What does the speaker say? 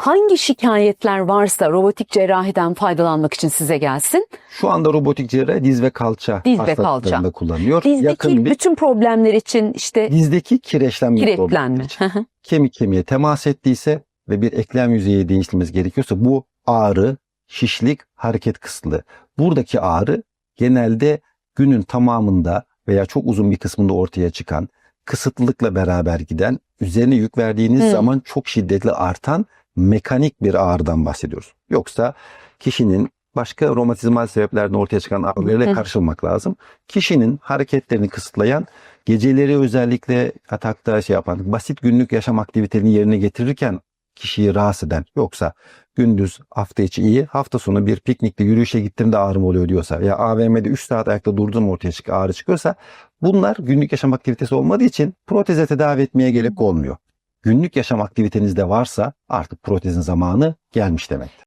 hangi şikayetler varsa robotik cerrahiden faydalanmak için size gelsin. Şu anda robotik cerrahi diz ve kalça Diz ve kalça. kullanılıyor. Dizdeki Yakın bir bütün problemler için işte dizdeki kireçlenme, kireçlenme. için. kemik kemiğe temas ettiyse ve bir eklem yüzeyi değiştirmesi gerekiyorsa bu ağrı, şişlik, hareket kısıtlığı. Buradaki ağrı genelde günün tamamında veya çok uzun bir kısmında ortaya çıkan, kısıtlılıkla beraber giden, üzerine yük verdiğiniz Hmm. zaman çok şiddetli artan mekanik bir ağrıdan bahsediyoruz. Yoksa kişinin başka romatizmal sebeplerden ortaya çıkan ağrılarıyla Hı. karşılamak lazım. Kişinin hareketlerini kısıtlayan, geceleri özellikle yatakta şey yapan, basit günlük yaşam aktivitelerini yerine getirirken kişiyi rahatsız eden yoksa gündüz hafta içi iyi hafta sonu bir piknikte yürüyüşe gittiğimde ağrım oluyor diyorsa ya AVM'de 3 saat ayakta durdum ortaya çık ağrı çıkıyorsa bunlar günlük yaşam aktivitesi olmadığı için proteze tedavi etmeye gerek olmuyor. Günlük yaşam aktivitenizde varsa artık protezin zamanı gelmiş demek.